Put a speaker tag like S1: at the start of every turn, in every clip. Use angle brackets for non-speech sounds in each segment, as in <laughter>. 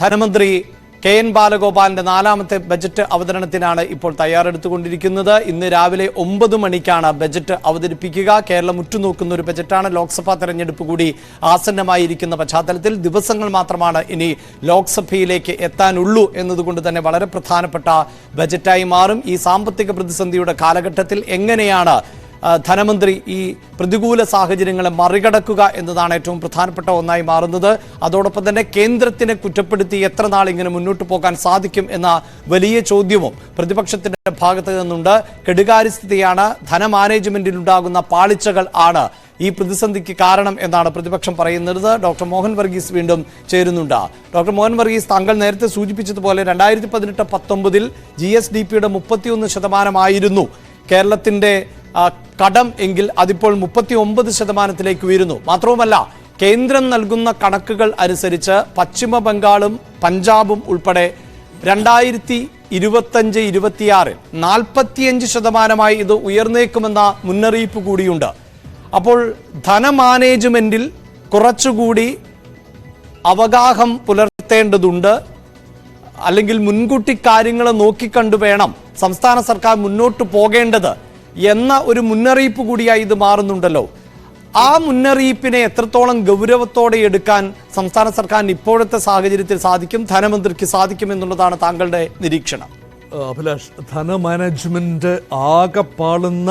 S1: ധനമന്ത്രി K N ബാലഗോപാലിന്റെ നാലാമത്തെ budget അവതരണത്തിനാണ് ഇപ്പോൾ തയ്യാറെടുത്തുകൊണ്ടിരിക്കുന്നത്. ഇന്ന് രാവിലെ ഒമ്പത് മണിക്കാണ് ബജറ്റ് അവതരിപ്പിക്കുക. കേരളം ഉറ്റുനോക്കുന്ന ഒരു ബജറ്റാണ്. ലോക്സഭാ തെരഞ്ഞെടുപ്പ് കൂടി ആസന്നമായിരിക്കുന്ന പശ്ചാത്തലത്തിൽ ദിവസങ്ങൾ മാത്രമാണ് ഇനി ലോക്സഭയിലേക്ക് എത്താനുള്ളൂ എന്നതുകൊണ്ട് തന്നെ വളരെ പ്രധാനപ്പെട്ട ബജറ്റായി മാറും. ഈ സാമ്പത്തിക പ്രതിസന്ധിയുടെ കാലഘട്ടത്തിൽ എങ്ങനെയാണ് ധനമന്ത്രി ഈ പ്രതികൂല സാഹചര്യങ്ങളെ മറികടക്കുക എന്നതാണ് ഏറ്റവും പ്രധാനപ്പെട്ട ഒന്നായി മാറുന്നത്. അതോടൊപ്പം തന്നെ കേന്ദ്രത്തിനെ കുറ്റപ്പെടുത്തി എത്ര നാൾ ഇങ്ങനെ മുന്നോട്ട് പോകാൻ സാധിക്കും എന്ന വലിയ ചോദ്യവും പ്രതിപക്ഷത്തിന്റെ ഭാഗത്ത് നിന്നുണ്ട്. കെടുകാര്യസ്ഥിതിയാണ് ധനമാനേജ്മെന്റിൽ ഉണ്ടാകുന്ന പാളിച്ചകൾ ആണ് ഈ പ്രതിസന്ധിക്ക് കാരണം എന്നാണ് പ്രതിപക്ഷം പറയുന്നത്. ഡോക്ടർ മോഹൻ വർഗീസ് വീണ്ടും ചേരുന്നുണ്ട്. ഡോക്ടർ മോഹൻ വർഗീസ് താങ്കൾ നേരത്തെ സൂചിപ്പിച്ചതുപോലെ രണ്ടായിരത്തി പതിനെട്ട് പത്തൊമ്പതിൽ ജി എസ് ഡി പിയുടെ മുപ്പത്തിയൊന്ന് ശതമാനമായിരുന്നു കേരളത്തിന്റെ ആ, കടം എങ്കിൽ അതിപ്പോൾ മുപ്പത്തി ഒമ്പത് ശതമാനത്തിലേക്ക് ഉയരുന്നു. മാത്രവുമല്ല കേന്ദ്രം നൽകുന്ന കണക്കുകൾ അനുസരിച്ച് പശ്ചിമ ബംഗാളും പഞ്ചാബും ഉൾപ്പെടെ രണ്ടായിരത്തി ഇരുപത്തഞ്ച് ഇരുപത്തിയാറിൽ നാൽപ്പത്തിയഞ്ച് ശതമാനമായി ഇത് ഉയർന്നേക്കുമെന്ന മുന്നറിയിപ്പ് കൂടിയുണ്ട്. അപ്പോൾ ധനമാനേജ്മെന്റിൽ കുറച്ചുകൂടി അവഗാഹം പുലർത്തേണ്ടതുണ്ട്. അല്ലെങ്കിൽ മുൻകൂട്ടി കാര്യങ്ങൾ നോക്കിക്കണ്ടു വേണം. സംസ്ഥാന സർക്കാർ മുന്നോട്ട് പോകേണ്ടത് എന്ന ഒരു മുന്നറിയിപ്പ് കൂടിയായി ഇത് മാറുന്നുണ്ടല്ലോ. ആ മുന്നറിയിപ്പിനെ എത്രത്തോളം ഗൗരവത്തോടെ എടുക്കാൻ സംസ്ഥാന സർക്കാരിന് ഇപ്പോഴത്തെ സാഹചര്യത്തിൽ സാധിക്കും ധനമന്ത്രിക്ക് സാധിക്കും എന്നുള്ളതാണ് താങ്കളുടെ നിരീക്ഷണം.
S2: അഭിലാഷ് ധനമാനേജ്മെന്റ് ആകെ പാളുന്ന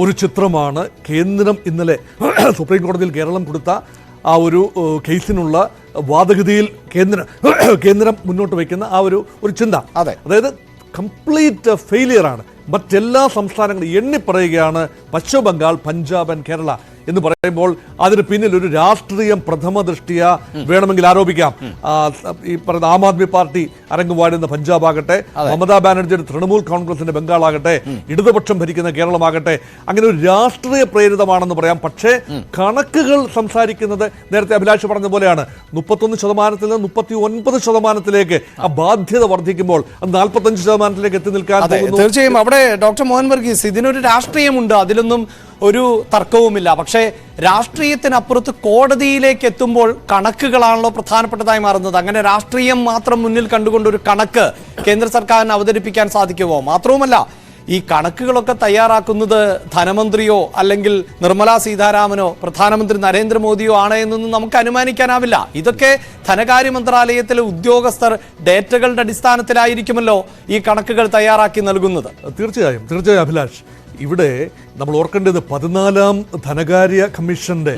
S2: ഒരു ചിത്രമാണ് കേന്ദ്രം ഇന്നലെ <clears throat> സുപ്രീം കോടതിയിൽ കേരളം കൊടുത്ത ആ ഒരു കേസിനുള്ള വാദഗതിയിൽ കേന്ദ്രം <clears throat> കേന്ദ്രം മുന്നോട്ട് വയ്ക്കുന്ന ആ ഒരു ഒരു ചിന്ത.
S1: അതെ.
S2: അതായത് കംപ്ലീറ്റ് ഫെയിലിയറാണ് മറ്റെല്ലാ സംസ്ഥാനങ്ങളും എണ്ണിപ്പറയുകയാണ് പശ്ചിമ ബംഗാൾ പഞ്ചാബ് ആൻഡ് കേരള. എന്ന് പറയുമ്പോൾ അതിന് പിന്നിൽ ഒരു രാഷ്ട്രീയം പ്രഥമ ദൃഷ്ടിയ വേണമെങ്കിൽ ആരോപിക്കാം. ഈ പറയുന്ന ആം ആദ്മി പാർട്ടി അരങ്ങുവാടുന്ന പഞ്ചാബ് ആകട്ടെ മമതാ ബാനർജിയുടെ തൃണമൂൽ കോൺഗ്രസിന്റെ ബംഗാൾ ആകട്ടെ ഇടതുപക്ഷം ഭരിക്കുന്ന കേരളമാകട്ടെ അങ്ങനെ ഒരു രാഷ്ട്രീയ പ്രേരിതമാണെന്ന് പറയാം. പക്ഷേ കണക്കുകൾ സംസാരിക്കുന്നത് നേരത്തെ അഭിലാഷ് പറഞ്ഞ പോലെയാണ്. മുപ്പത്തൊന്ന് ശതമാനത്തിൽ നിന്ന് മുപ്പത്തി ഒൻപത് ശതമാനത്തിലേക്ക് ആ ബാധ്യത വർദ്ധിക്കുമ്പോൾ അത് നാൽപ്പത്തഞ്ച് ശതമാനത്തിലേക്ക് എത്തി നിൽക്കാൻ
S1: തീർച്ചയായും അവിടെ ഡോക്ടർ മോഹൻ വർഗീസ് ഇതിനൊരു രാഷ്ട്രീയമുണ്ട്. അതിലൊന്നും ഒരു തർക്കവുമില്ല. പക്ഷേ രാഷ്ട്രീയത്തിനപ്പുറത്ത് കോടതിയിലേക്ക് എത്തുമ്പോൾ കണക്കുകളാണല്ലോ പ്രധാനപ്പെട്ടതായി മാറുന്നത്. അങ്ങനെ രാഷ്ട്രീയം മാത്രം മുന്നിൽ കണ്ടുകൊണ്ട് ഒരു കണക്ക് കേന്ദ്ര സർക്കാരിന് അവതരിപ്പിക്കാൻ സാധിക്കുമോ? മാത്രവുമല്ല ഈ കണക്കുകളൊക്കെ തയ്യാറാക്കുന്നത് ധനമന്ത്രിയോ അല്ലെങ്കിൽ നിർമ്മലാ സീതാരാമനോ പ്രധാനമന്ത്രി നരേന്ദ്രമോദിയോ ആണ് എന്നൊന്നും നമുക്ക് അനുമാനിക്കാനാവില്ല. ഇതൊക്കെ ധനകാര്യ മന്ത്രാലയത്തിലെ ഉദ്യോഗസ്ഥർ ഡേറ്റകളുടെ അടിസ്ഥാനത്തിലായിരിക്കുമല്ലോ ഈ കണക്കുകൾ തയ്യാറാക്കി നൽകുന്നത്.
S2: തീർച്ചയായും തീർച്ചയായും അഭിലാഷ്. ഇവിടെ നമ്മൾ ഓർക്കേണ്ടത് പതിനാലാം ധനകാര്യ കമ്മീഷന്റെ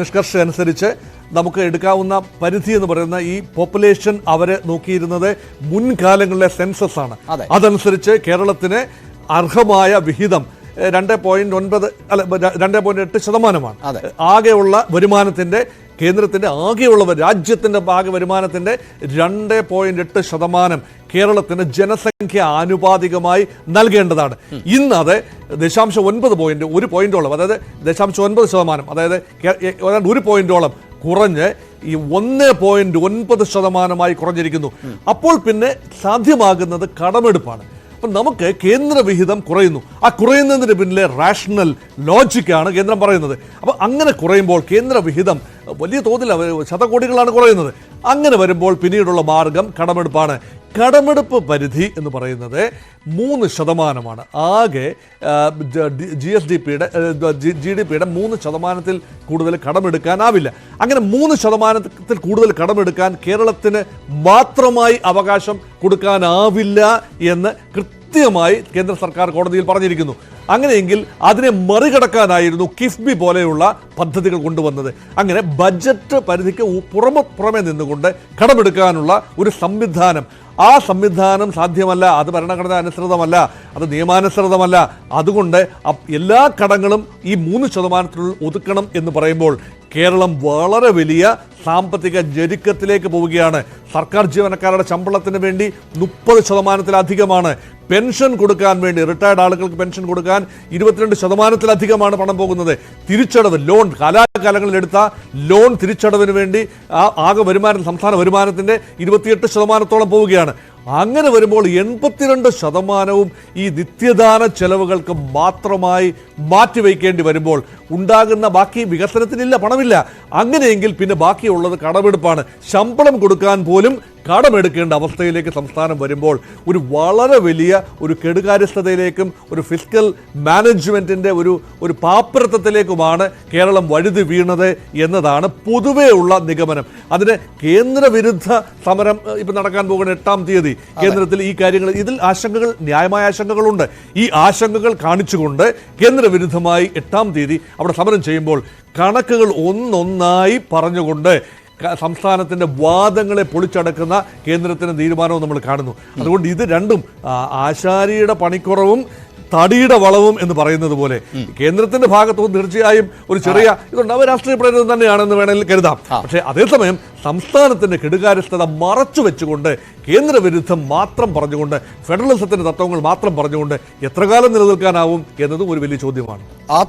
S2: നിഷ്കർഷ അനുസരിച്ച് നമുക്ക് എടുക്കാവുന്ന പരിധി എന്ന് പറയുന്ന ഈ പോപ്പുലേഷൻ അവരെ നോക്കിയിരുന്നത് മുൻകാലങ്ങളിലെ സെൻസസ് ആണ്. അതനുസരിച്ച് കേരളത്തിന് അർഹമായ വിഹിതം രണ്ട് പോയിന്റ് ഒൻപത് അല്ല രണ്ട് പോയിന്റ് എട്ട് ശതമാനമാണ്. ആകെയുള്ള വരുമാനത്തിന്റെ കേന്ദ്രത്തിന്റെ ആകെയുള്ള രാജ്യത്തിന്റെ ആകെ വരുമാനത്തിന്റെ രണ്ട് പോയിന്റ് എട്ട് ശതമാനം. കേരളത്തിന് ജനസംഖ്യ ആനുപാതികമായി നൽകേണ്ടതാണ്. ഇന്ന് അത് ദശാംശം ഒൻപത് പോയിന്റ് ഒരു പോയിന്റോളം അതായത് ദശാംശം ഒൻപത് ശതമാനം അതായത് ഒരു പോയിന്റോളം കുറഞ്ഞ് ഈ ഒന്ന് പോയിന്റ് ഒൻപത് ശതമാനമായി കുറഞ്ഞിരിക്കുന്നു. അപ്പോൾ പിന്നെ സാധ്യമാകുന്നത് കടമെടുപ്പാണ്. അപ്പം നമുക്ക് കേന്ദ്ര വിഹിതം കുറയുന്നു. ആ കുറയുന്നതിന് പിന്നിലെ റാഷണൽ ലോജിക്കാണ് കേന്ദ്രം പറയുന്നത്. അപ്പം അങ്ങനെ കുറയുമ്പോൾ കേന്ദ്ര വിഹിതം വലിയ തോതിൽ അവർ ശതകോടികളാണ് കുറയുന്നത്. അങ്ങനെ വരുമ്പോൾ പിന്നീടുള്ള മാർഗം കടമെടുപ്പാണ്. കടമെടുപ്പ് പരിധി എന്ന് പറയുന്നത് മൂന്ന് ശതമാനമാണ്. ആകെ ജി എസ് ഡി പിയുടെ ജി ഡി പിയുടെ മൂന്ന് ശതമാനത്തിൽ കൂടുതൽ കടമെടുക്കാനാവില്ല. അങ്ങനെ മൂന്ന് ശതമാനത്തിൽ കൂടുതൽ കടമെടുക്കാൻ കേരളത്തിന് മാത്രമായി അവകാശം കൊടുക്കാനാവില്ല എന്ന് കൃത്യമായി കേന്ദ്ര സർക്കാർ കോടതിയിൽ പറഞ്ഞിരിക്കുന്നു. അങ്ങനെയെങ്കിൽ അതിനെ മറികടക്കാനായിരുന്നു കിഫ്ബി പോലെയുള്ള പദ്ധതികൾ കൊണ്ടുവന്നത്. അങ്ങനെ ബജറ്റ് പരിധിക്ക് പുറമെ പുറമെ നിന്നുകൊണ്ട് കടമെടുക്കാനുള്ള ഒരു സംവിധാനം ആ സംവിധാനം സാധ്യമല്ല അത് ഭരണഘടന അനുസൃതമല്ല അത് നിയമാനുസൃതമല്ല. അതുകൊണ്ട് എല്ലാ കടങ്ങളും ഈ മൂന്ന് ശതമാനത്തിനുള്ളിൽ ഒതുക്കണം എന്ന് പറയുമ്പോൾ കേരളം വളരെ വലിയ സാമ്പത്തിക ജരുക്കത്തിലേക്ക് പോവുകയാണ്. സർക്കാർ ജീവനക്കാരുടെ ശമ്പളത്തിന് വേണ്ടി മുപ്പത് ശതമാനത്തിലധികമാണ്. പെൻഷൻ കൊടുക്കാൻ വേണ്ടി റിട്ടയർഡ് ആളുകൾക്ക് പെൻഷൻ കൊടുക്കാൻ ഇരുപത്തിരണ്ട് ശതമാനത്തിലധികമാണ് പണം പോകുന്നത്. തിരിച്ചടവ് ലോൺ കാലാകാലങ്ങളിൽ എടുത്ത ലോൺ തിരിച്ചടവിന് വേണ്ടി ആ ആകെ വരുമാനം സംസ്ഥാന വരുമാനത്തിന്റെ ഇരുപത്തിയെട്ട് ശതമാനത്തോളം പോവുകയാണ്. അങ്ങനെ വരുമ്പോൾ എൺപത്തിരണ്ട് ശതമാനവും ഈ നിത്യദാന ചെലവുകൾക്ക് മാത്രമായി മാറ്റിവെക്കേണ്ടി വരുമ്പോൾ ഉണ്ടാകുന്ന ബാക്കി വികസനത്തിനില്ല പണമില്ല. അങ്ങനെയെങ്കിൽ പിന്നെ ബാക്കിയുള്ളത് കടമെടുപ്പാണ്. ശമ്പളം കൊടുക്കാൻ പോലും കടമെടുക്കേണ്ട അവസ്ഥയിലേക്ക് സംസ്ഥാനം വരുമ്പോൾ ഒരു വളരെ വലിയ ഒരു കെടുകാര്യസ്ഥതയിലേക്കും ഒരു ഫിസിക്കൽ മാനേജ്മെന്റിന്റെ ഒരു ഒരു പാപ്പരത്വത്തിലേക്കുമാണ് കേരളം വഴുതി വീണത് എന്നതാണ് പൊതുവേ ഉള്ള നിഗമനം. അതിന് കേന്ദ്രവിരുദ്ധ സമരം ഇപ്പം നടക്കാൻ പോകുന്ന എട്ടാം തീയതി കേന്ദ്രത്തിൽ ഈ കാര്യങ്ങൾ ഇതിൽ ആശങ്കകൾ ന്യായമായ ആശങ്കകളുണ്ട്. ഈ ആശങ്കകൾ കാണിച്ചുകൊണ്ട് കേന്ദ്രവിരുദ്ധമായി എട്ടാം തീയതി അവിടെ സമരം ചെയ്യുമ്പോൾ കണക്കുകൾ ഒന്നൊന്നായി പറഞ്ഞുകൊണ്ട് സംസ്ഥാനത്തിന്റെ വാദങ്ങളെ പൊളിച്ചടക്കുന്ന കേന്ദ്രത്തിന്റെ തീരുമാനവും നമ്മൾ കാണുന്നു. അതുകൊണ്ട് ഇത് രണ്ടും ആശാരിയുടെ പണിക്കുറവും തടിയുടെ വളവും എന്ന് പറയുന്നത് പോലെ. കേന്ദ്രത്തിന്റെ ഭാഗത്തും തീർച്ചയായും ഒരു ചെറിയ ഇതുണ്ട്. അവർ രാഷ്ട്രീയ പ്രേരിതം തന്നെയാണെന്ന് വേണമെങ്കിൽ കരുതാം. പക്ഷേ അതേസമയം സംസ്ഥാനത്തിന്റെ കെടുകാര്യസ്ഥത മറച്ചു വെച്ചുകൊണ്ട് കേന്ദ്രവിരുദ്ധം മാത്രം പറഞ്ഞുകൊണ്ട് ഫെഡറലിസത്തിന്റെ തത്വങ്ങൾ മാത്രം പറഞ്ഞുകൊണ്ട് എത്ര കാലം നിലനിൽക്കാനാവും എന്നതും ഒരു വലിയ ചോദ്യമാണ്.
S1: ആ